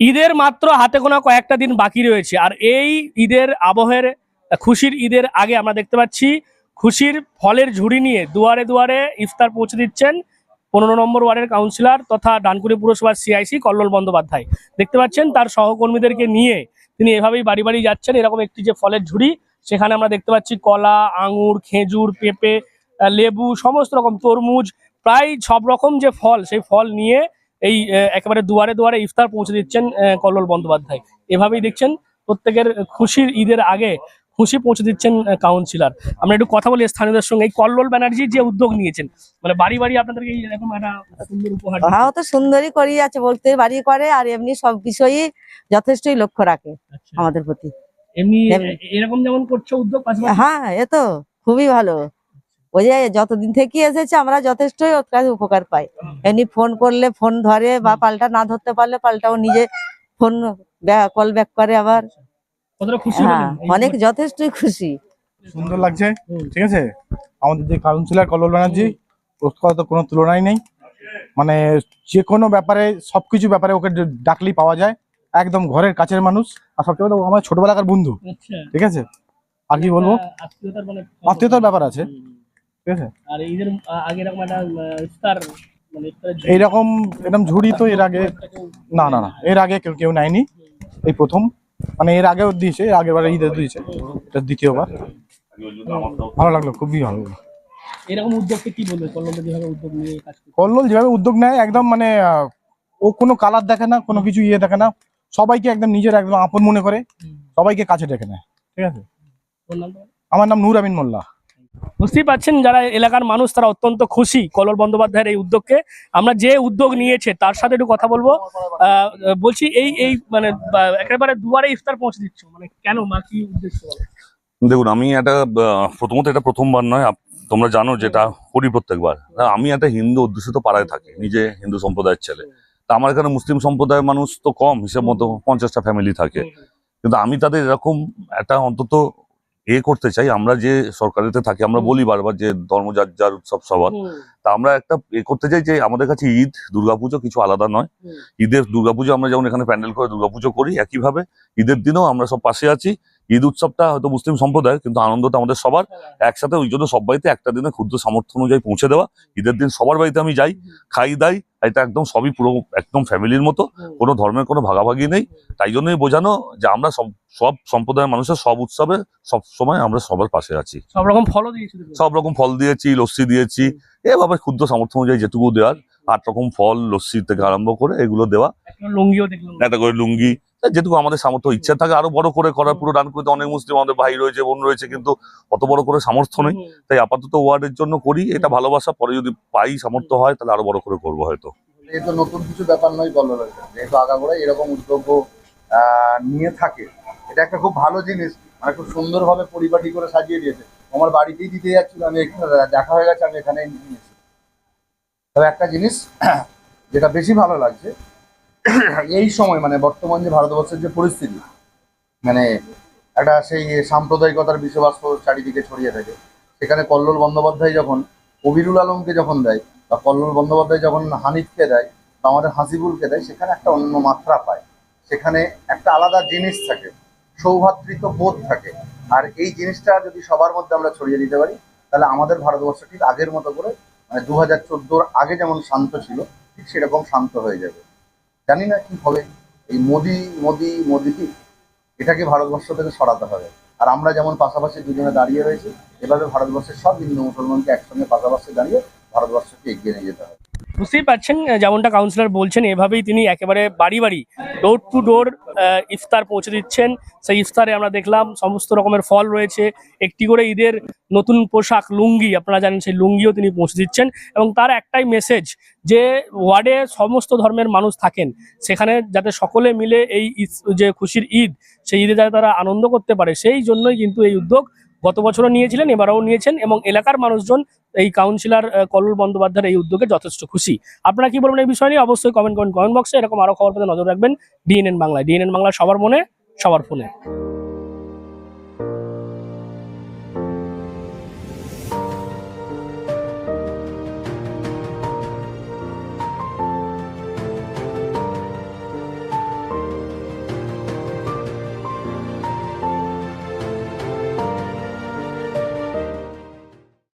ঈদের মাত্র হাতে গোনা কয়েকটা দিন বাকি রয়েছে। আর এই ঈদের আবহের, খুশির ঈদের আগে আমরা দেখতে পাচ্ছি, খুশির ফলের ঝুড়ি নিয়ে দুয়ারে দুয়ারে ইফতার পৌঁছে দিচ্ছেন পনেরো নম্বর ওয়ার্ডের কাউন্সিলর তথা ডানকুনি পুরসভার সিআইসি কল্লোল বন্দ্যোপাধ্যায়। দেখতে পাচ্ছেন, তার সহকর্মীদেরকে নিয়ে তিনি এভাবেই বাড়ি বাড়ি যাচ্ছেন। এরকম একটি যে ফলের ঝুড়ি, সেখানে আমরা দেখতে পাচ্ছি কলা, আঙুর, খেজুর, পেঁপে লেবু, সমস্ত রকম তরমুজ, প্রায় সব রকম যে ফল, সেই ফল নিয়ে এই একেবারে দুয়ারে দুয়ারে ইফতার পৌঁছে দিচ্ছেন কল্লোল বন্দ্যোপাধ্যায়। এভাবেই দেখছেন প্রত্যেকের খুশির ঈদের আগে খুশি পৌঁছে দিচ্ছেন কাউন্সিলর। আমরা একটু কথা বলি স্থানীয়দের সঙ্গে। এই কল্লোল ব্যানার্জি যে উদ্যোগ নিয়েছেন মানে বাড়ি বাড়ি আপনাদেরকে এই এরকম একটা সুন্দর উপহার হ্যাঁ তো সুন্দরই করি আছে বলতে বাড়ি করে আর এমনি সব বিষয়ই যথেষ্টই লক্ষ্য রাখে আচ্ছা। আমাদের প্রতি। এমনি এমনি। এরকম যেমন করছে উদ্যোগ হ্যাঁ এ তো খুবই ভালো। ওই যে যতদিন থেকে এসেছে আমরা যথেষ্টই ওর কাছে উপকার পাই। এমনি ফোন করলে ফোন ধরে বা পাল্টা না ধরতে পারলে পাল্টাও নিজে ফোন কল ব্যাক করে আবার। হ্যাঁ অনেক যথেষ্টই খুশি। সুন্দর লাগছে ঠিক আছে? আমাদের যে কাউন্সিলর কল্লোল ব্যানার্জি ওর কথা তো কোনো তুলনাই নেই। মানে যে কোনো ব্যাপারে সবকিছু ব্যাপারে ওকে ডাকলেই পাওয়া যায়। একদম ঘরের কাছের মানুষ। আর সবচেয়ে আমার ছোটবেলাকার বন্ধু আচ্ছা। ঠিক আছে? আর কি বলব? আত্মীয়তার মানে ব্যাপার আছে। ঠিক আছে? আর আগে এরকম একটা মানে এইরকম এরকম ঝুড়ি তো এর আগে না না না এর আগে কেউ কেউ নেয়নি। এই প্রথম। মানে এর আগেও দিয়েছে এর আগের বারে ঈদের দিয়েছে। এটা দ্বিতীয়বার। ভালো লাগল খুবই ভালো লাগল। এরকম উদ্যোগকে কি বলবে? কল্যাণ যেভাবে উদ্যোগ নিয়ে কাজ কল্লোল যেভাবে উদ্যোগ নেয় একদম মানে ও কোনো কালার দেখে না কোনো কিছু ইয়ে দেখে না। সবাইকে একদম নিজের একদম আপন মনে করে সবাইকে কাছে ডেকে নেয়। ঠিক আছে। আমার নাম নূর আমিন মোল্লা। বুঝতেই পাচ্ছেন যারা এলাকার মানুষ, তারা অত্যন্ত খুশি কল্লোল বন্দ্যোপাধ্যায়ের এই উদ্যোগকে। আমরা যে উদ্যোগ নিয়েছে, তার সাথে একটু কথা বলব। বলছি এই এই মানে একেবারে দুয়ারে ইফতার পৌঁছে দিচ্ছ মানে কেন মা কি উদ্দেশ্য? দেখুন, আমি এটা প্রথমত এটা প্রথমবার নয় তোমরা জানো যেটা করি প্রত্যেকবার। আমি একটা হিন্দু অধ্যুষিত পাড়ায় থাকি, নিজে হিন্দু সম্প্রদায়ের ছেলে। তা আমার এখানে মুসলিম সম্প্রদায়ের মানুষ তো কম, হিসেব মতো পঞ্চাশটা ফ্যামিলি থাকে। কিন্তু আমি তাদের এরকম একটা অন্তত এ করতে চাই আমরা যে সরকারিতে থাকি আমরা বলি বারবার যে ধর্ম যার যার উৎসব সবার। তা আমরা একটা এ করতে চাই যে আমাদের কাছে ঈদ দুর্গাপুজো কিছু আলাদা নয়। ঈদের দুর্গাপুজো আমরা যেমন এখানে প্যান্ডেল করে দুর্গাপুজো করি একইভাবে ঈদের দিনেও আমরা সব পাশে আছি। ঈদ উৎসবটা হয়তো মুসলিম সম্প্রদায় কিন্তু আনন্দটা আমাদের সবার। একসাথে ওই জন্য সব বাড়িতে একটা দিনে ক্ষুদ্র সামর্থ্য অনুযায়ী পৌঁছে দেওয়া। ঈদের দিন সবার বাড়িতে আমি যাই খাই দাই এটা একদম সবই পুরো একদম ফ্যামিলির মতো। কোনো ধর্মের কোনো ভাগাভাগি নেই। তাই জন্যই বোঝানো যে আমরা সব সব সম্প্রদায়ের মানুষের সব উৎসবে সব সময় আমরা সবার পাশে আছি। সব রকম ফল। সব রকম ফল দিয়েছি লস্যি দিয়েছি। এভাবে ক্ষুদ্র সামর্থ্য অনুযায়ী যেটুকু দেওয়ার আট রকম ফল লস্যি থেকে আরম্ভ করে এগুলো দেওয়া। একটা লুঙ্গিও দেখলাম। একটা করে লুঙ্গি যেটুকু আমাদের সামর্থ্য ইচ্ছা থাকে আরও বড় করে করার। পুরো ডানকুনিতে অনেক মুসলিম আমাদের ভাই রয়েছে বোন রয়েছে কিন্তু অত বড় করে সামর্থ্য নেই। তাই আপাতত ওয়ার্ডের জন্য করি এটা ভালোবাসা পরে যদি পাই সামর্থ্য হয় তাহলে আরও বড় করে করব হয়তো। এই তো নতুন কিছু ব্যাপার নয় কল্লোলের যেহেতু আগাগোড়া এরকম উদ্যোগ নিয়ে থাকে এটা একটা খুব ভালো জিনিস। মানে খুব সুন্দরভাবে পরিপাটি করে সাজিয়ে দিয়েছে। আমার বাড়িতেই দিতে যাচ্ছিল আমি এখানে দেখা হয়ে গেছে আমি এখানে নিয়েছি তবে একটা জিনিস যেটা বেশি ভালো লাগছে এই সময় মানে বর্তমান যে ভারতবর্ষের যে পরিস্থিতি মানে একটা সেই সাম্প্রদায়িকতার বিশ্ববাস্ত চারিদিকে ছড়িয়ে থাকে। সেখানে কল্লোল বন্দ্যোপাধ্যায় যখন কবিরুল আলমকে যখন দেয়, বা কল্লোল বন্দ্যোপাধ্যায় যখন হানিফকে দেয়, বা আমাদের হাসিবুলকে দেয়, সেখানে একটা অন্য মাত্রা পায়। সেখানে একটা আলাদা জিনিস থাকে সৌভাতৃত্ব বোধ থাকে। আর এই জিনিসটা যদি সবার মধ্যে আমরা ছড়িয়ে দিতে পারি, তাহলে আমাদের ভারতবর্ষ ঠিক আগের মতো করে মানে দু হাজার চোদ্দোর আগে যেমন শান্ত ছিল, ঠিক সেরকম শান্ত হয়ে যাবে। জানি না কি হবে। এই মোদি মোদি মোদি এটাকে ভারতবর্ষ থেকে সরাতে হবে। আর আমরা যেমন পাশাপাশি দুজনে দাঁড়িয়ে রয়েছি, এভাবে ভারতবর্ষের সব হিন্দু মুসলমানকে একসঙ্গে পাশাপাশি দাঁড়িয়ে ভারতবর্ষকে এগিয়ে নিয়ে যেতে হবে। বুঝতেই পারছেন যেমনটা কাউন্সিলর বলছেন, এভাবেই তিনি একেবারে বাড়ি বাড়ি ডোর টু ডোর ইফতার পৌঁছে দিচ্ছেন। সেই ইফতারে আমরা দেখলাম সমস্ত রকমের ফল রয়েছে, একটি করে ঈদের নতুন পোশাক, লুঙ্গি, আপনারা জানেন সেই লুঙ্গিও তিনি পৌঁছে দিচ্ছেন এবং তার একটাই মেসেজ যে ওয়ার্ডে সমস্ত ধর্মের মানুষ থাকেন, সেখানে যাতে সকলে মিলে এই যে খুশির ঈদ, সেই ঈদে যাতে তারা আনন্দ করতে পারে, সেই জন্যই কিন্তু এই উদ্যোগ গত বছরও নিয়েছিলেন, এবারও নিয়েছেন এবং এলাকার মানুষজন এই কাউন্সিলর কল্লোল বন্দ্যোপাধ্যায়ের এই উদ্যোগে যথেষ্ট খুশি। আপনারা কি বলবেন এই বিষয় নিয়ে? অবশ্যই কমেন্ট করুন কমেন্ট বক্সে এরকম আরও খবর পেতে নজর রাখবেন। ডিএনএন বাংলায়। ডিএনএন বাংলা সবার মনে, সবার ফোনে।